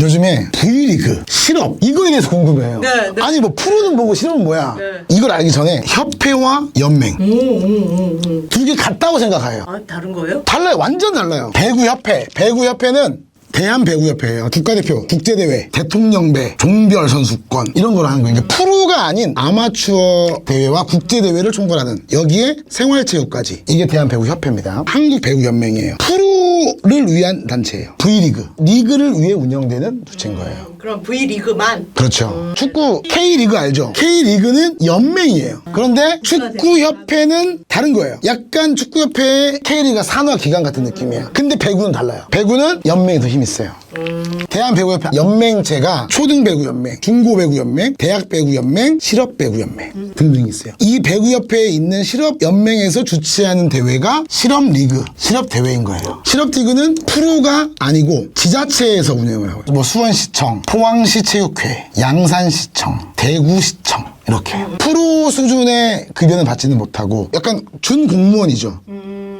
요즘에 V리그, 실업 이거에 대해서 궁금해요. 네, 네. 아니 뭐 프로는 뭐고 실업은 뭐야? 네. 이걸 알기 전에 협회와 연맹 두 개 같다고 생각해요. 아 다른 거예요? 달라요. 완전 달라요. 배구협회. 배구협회는 대한배구협회예요. 국가대표, 국제대회, 대통령배, 종별 선수권 이런 걸 하는 거예요. 그러니까 프로가 아닌 아마추어 대회와 국제대회를 총괄하는 여기에 생활체육까지 이게 대한배구협회입니다. 한국배구연맹이에요. 프로 를 위한 단체예요. V리그. 리그를 위해 운영되는 주체인 거예요. 그럼 V 리그만 그렇죠. 축구 K리그 알죠? K리그는 연맹이에요. 그런데 축구협회는 다른 거예요. 약간 축구협회의 K리그가 산하 기관 같은 느낌이에요. 근데 배구는 달라요. 배구는 연맹이 더힘 있어요. 대한배구협회 연맹체가 초등배구연맹, 중고배구연맹, 대학배구연맹, 실업배구연맹 등등 있어요. 이 배구협회에 있는 실업연맹에서 주최하는 대회가 실업리그, 실업대회인 거예요. 실업리그는 프로가 아니고 지자체에서 운영을 하고 뭐 수원시청, 포항시체육회, 양산시청, 대구시청 이렇게 프로 수준의 급여는 받지는 못하고 약간 준공무원이죠.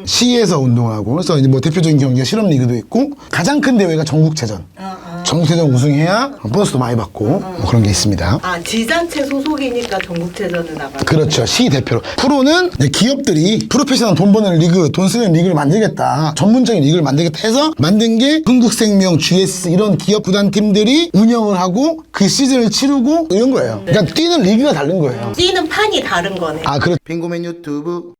시에서 운동하고 그래서 이제 뭐 대표적인 경기가 실업리그도 있고 가장 큰 대회가 전국체전. 전국체전 우승해야 보너스도 많이 받고 뭐 그런 게 있습니다. 아 지자체 소속이니까 전국체전을 나가는 그렇죠. 시 대표로. 프로는 이제 기업들이 프로페셔널 돈 버는 리그, 돈 쓰는 리그를 만들겠다. 전문적인 리그를 만들겠다 해서 만든 게 흥국생명, GS 이런 기업 구단 팀들이 운영을 하고 그 시즌을 치르고 이런 거예요. 그러니까 뛰는 리그가 다른 거예요. 뛰는 판이 다른 거네 아, 그렇 빙고맨 유튜브